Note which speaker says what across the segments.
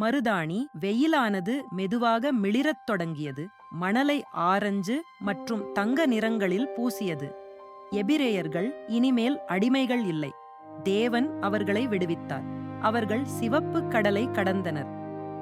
Speaker 1: மருதாணி வெயிலானது மெதுவாக மிளிரத் தொடங்கியது. மணலை ஆரஞ்சு மற்றும் தங்க நிறங்களில் பூசியது. எபிரேயர்கள் இனிமேல் அடிமைகள் இல்லை. தேவன் அவர்களை விடுவித்தார். அவர்கள் சிவப்பு கடலை கடந்தனர்.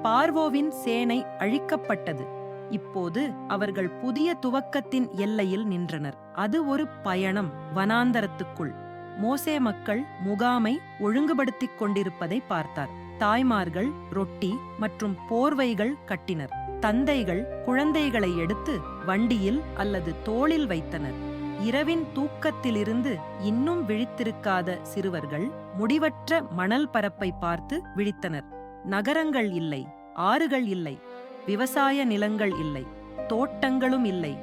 Speaker 1: பார்வோவின் சேனை அழிக்கப்பட்டது. இப்போது அவர்கள் புதிய துவக்கத்தின் எல்லையில் நின்றனர். அது ஒரு பயணம் வனாந்தரத்துக்குள். மோசே மக்கள் முகாமை ஒழுங்குபடுத்திக் கொண்டிருப்பதை பார்த்தார். தாய்மார்கள் ரொட்டி மற்றும் போர்வைகள் கட்டினர். தந்தைகள் குழந்தைகளை எடுத்து வண்டியில் அல்லது தோளில் வைத்தனர். இரவின் தூக்கத்திலிருந்து இன்னும் விழித்திருக்காத சிறுவர்கள் முடிவற்ற மணல் பரப்பை பார்த்து விழித்தனர். நகரங்கள் இல்லை ஆறுகள் இல்லை விவசாய நிலங்கள் இல்லை தோட்டங்களும் இல்லை.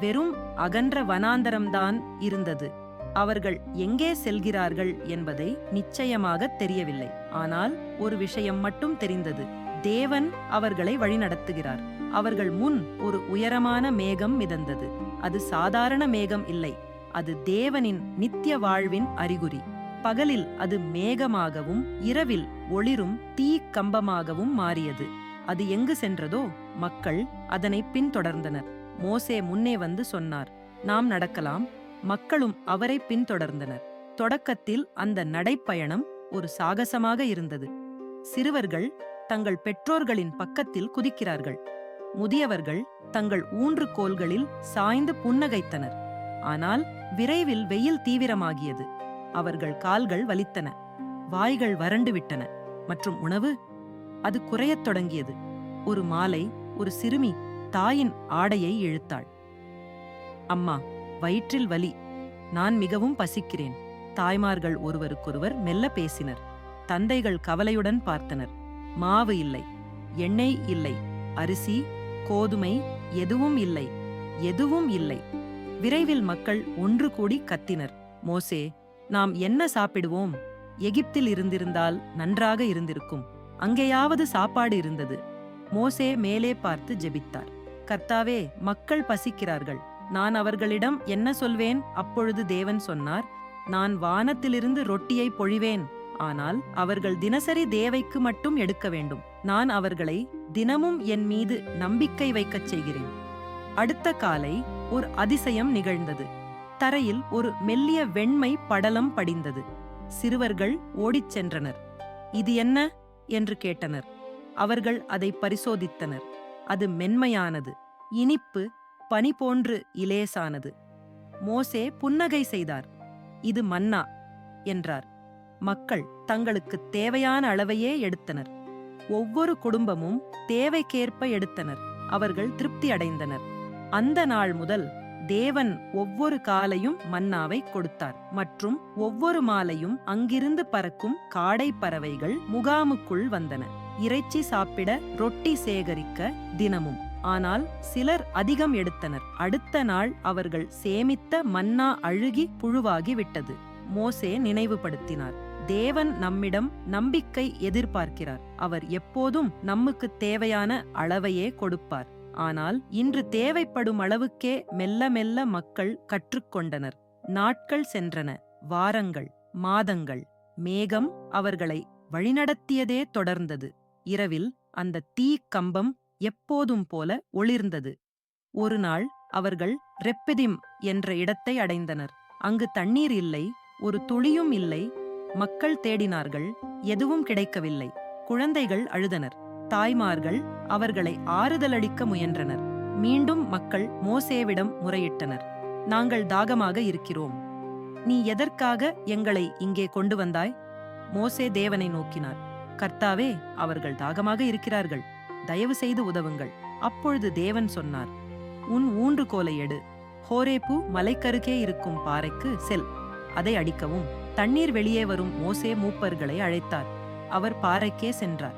Speaker 1: வெறும் அகன்ற வனாந்தரம்தான் இருந்தது. அவர்கள் எங்கே செல்கிறார்கள் என்பதை நிச்சயமாக தெரியவில்லை. ஆனால் ஒரு விஷயம் மட்டும் தெரிந்தது. தேவன் அவர்களை வழிநடத்துகிறார். அவர்கள் முன் ஒரு உயரமான மேகம் மிதந்தது. அது சாதாரண மேகம் இல்லை. அது தேவனின் நித்திய வாழ்வின் அறிகுறி. பகலில் அது மேகமாகவும் இரவில் ஒளிரும் தீ கம்பமாகவும் மாறியது. அது எங்கு சென்றதோ மக்கள் அதனை பின்தொடர்ந்தனர். மோசே முன்னே வந்து சொன்னார் நாம் நடக்கலாம். மக்களும் அவரை பின்தொடர்ந்தனர். தொடக்கத்தில் அந்த நடைப்பயணம் ஒரு சாகசமாக இருந்தது. சிறுவர்கள் தங்கள் பெற்றோர்களின் பக்கத்தில் குதிக்கிறார்கள். முதியவர்கள் தங்கள் ஊன்றுகோல்களில் சாய்ந்து புன்னகைத்தனர். ஆனால் விரைவில் வெயில் தீவிரமாகியது. அவர்கள் கால்கள் வலித்தன. வாய்கள் வறண்டு விட்டன. மற்றும் உணவு? அது குறையத் தொடங்கியது. ஒரு மாலை ஒரு சிறுமி தாயின் ஆடையை இழுத்தாள். அம்மா வயிற்றில் வலி. நான் மிகவும் பசிக்கிறேன். தாய்மார்கள் ஒருவருக்கொருவர் மெல்ல பேசினர். தந்தைகள் கவலையுடன் பார்த்தனர். மாவு இல்லை. எண்ணெய் இல்லை. அரிசி கோதுமை எதுவும் இல்லை. எதுவும் இல்லை. விரைவில் மக்கள் ஒன்று கூடி கத்தினர். மோசே நாம் என்ன சாப்பிடுவோம்? எகிப்தில் இருந்திருந்தால் நன்றாக இருந்திருக்கும். அங்கேயாவது சாப்பாடு இருந்தது. மோசே மேலே பார்த்து ஜெபித்தார். கர்த்தாவே மக்கள் பசிக்கிறார்கள். நான் அவர்களிடம் என்ன சொல்வேன்? அப்பொழுது தேவன் சொன்னார் நான் வானத்திலிருந்து ரொட்டியை பொழிவேன். ஆனால் அவர்கள் தினசரி தேவைக்கு மட்டும் எடுக்க வேண்டும். நான் அவர்களை தினமும் என் மீது நம்பிக்கை வைக்கச் செய்கிறேன். அடுத்த காலை ஒரு அதிசயம் நிகழ்ந்தது. தரையில் ஒரு மெல்லிய வெண்மை படலம் படிந்தது. சிறுவர்கள் ஓடிச் சென்றனர். இது என்ன? என்று கேட்டனர். அவர்கள் அதை பரிசோதித்தனர். அது மென்மையானது. இனிப்பு பனி போன்று இலேசானது. மோசே புன்னகை செய்தார். இது மன்னா என்றார். மக்கள் தங்களுக்கு தேவையான அளவையே எடுத்தனர். ஒவ்வொரு குடும்பமும் தேவைக்கேற்ப எடுத்தனர். அவர்கள் திருப்தி அடைந்தனர். அந்த நாள் முதல் தேவன் ஒவ்வொரு காலையும் மன்னாவை கொடுத்தார். மற்றும் ஒவ்வொரு மாலையும் அங்கிருந்து பறக்கும் காடை பறவைகள் முகாமுக்குள் வந்தன. இறைச்சி சாப்பிட ரொட்டி சேகரிக்க தினமும். ஆனால் சிலர் அதிகம் எடுத்தனர். அடுத்த நாள் அவர்கள் சேமித்த மன்னா அழுகி புழுவாகி விட்டது மோசே நினைவுபடுத்தினார். தேவன் நம்மிடம் நம்பிக்கை எதிர்பார்க்கிறார். அவர் எப்போதும் நமக்கு தேவையான அளவையே கொடுப்பார். ஆனால் இன்று தேவைப்படும் அளவுக்கே மெல்ல மெல்ல மக்கள் கற்றுக்கொண்டனர். நாட்கள் சென்றன. வாரங்கள் மாதங்கள் மேகம் அவர்களை வழிநடத்தியதே தொடர்ந்தது. இரவில் அந்த தீ கம்பம் எப்போதும் போல ஒளிர்ந்தது. ஒரு நாள் அவர்கள் ரெப்பிதிம் என்ற இடத்தை அடைந்தனர். அங்கு தண்ணீர் இல்லை ஒரு துளியும் இல்லை மக்கள் தேடினார்கள் எதுவும் கிடைக்கவில்லை. குழந்தைகள் அழுதனர். தாய்மார்கள் அவர்களை ஆறுதலளிக்க முயன்றனர். மீண்டும் மக்கள் மோசேவிடம் முறையிட்டனர். நாங்கள் தாகமாக இருக்கிறோம். நீ எதற்காக எங்களை இங்கே கொண்டு வந்தாய்? மோசே தேவனை நோக்கினார். கர்த்தாவே அவர்கள் தாகமாக இருக்கிறார்கள். தயவு செய்து உதவுங்கள். அப்பொழுது தேவன் சொன்னார் உன் ஊன்றுகோலை எடு. ஹோரேப்பு மலைக்கருகே இருக்கும் பாறைக்கு செல். அதை அடிக்கவும் தண்ணீர் வெளியே வரும் மோசே மூப்பர்களை அழைத்தார். அவர் பாறைக்கே சென்றார்.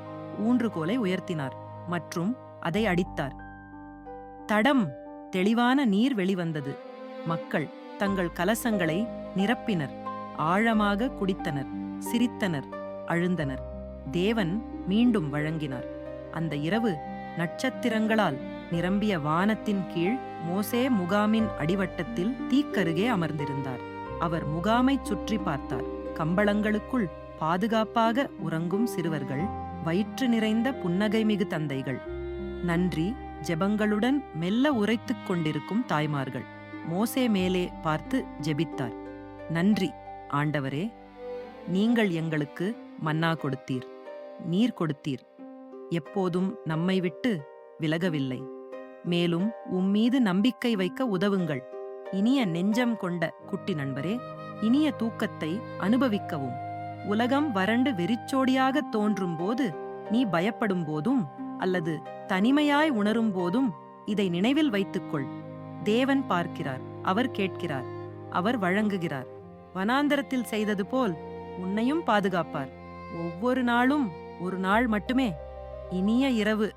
Speaker 1: ஊன்றுகோலை உயர்த்தினார் மற்றும் அதை அடித்தார். தடம் தெளிவான நீர் வெளிவந்தது. மக்கள் தங்கள் கலசங்களை நிரப்பினர். ஆழமாக குடித்தனர் சிரித்தனர் அழுந்தனர். தேவன் மீண்டும் வழங்கினார். அந்த இரவு நட்சத்திரங்களால் நிரம்பிய வானத்தின் கீழ் மோசே முகாமின் அடிவட்டத்தில் தீக்கருகே அமர்ந்திருந்தார். அவர் முகாமைச் சுற்றி பார்த்தார். கம்பளங்களுக்குள் பாதுகாப்பாக உறங்கும் சிறுவர்கள் வயிற்று நிறைந்த புன்னகை மிகு தந்தைகள். நன்றி ஜெபங்களுடன் மெல்ல உரைத்துக் கொண்டிருக்கும் தாய்மார்கள். மோசே மேலே பார்த்து ஜெபித்தார். நன்றி ஆண்டவரே நீங்கள் எங்களுக்கு மன்னா கொடுத்தீர் நீர் கொடுத்தீர். எப்போதும் நம்மை விட்டு விலகவில்லை. மேலும் உம்மீது நம்பிக்கை வைக்க உதவுங்கள். இனிய நெஞ்சம் கொண்ட குட்டி நண்பரே இனிய தூக்கத்தை அனுபவிக்கவும். உலகம் வறண்டு வெறிச்சோடியாக தோன்றும் போது நீ பயப்படும் போதும் அல்லது தனிமையாய் உணரும் போதும் இதை நினைவில் வைத்துக்கொள். தேவன் பார்க்கிறார் அவர் கேட்கிறார் அவர் வழங்குகிறார். வனாந்தரத்தில் செய்தது போல் உன்னையும் பாதுகாப்பார். ஒவ்வொரு நாளும் ஒரு நாள் மட்டுமே. இனிய இரவு.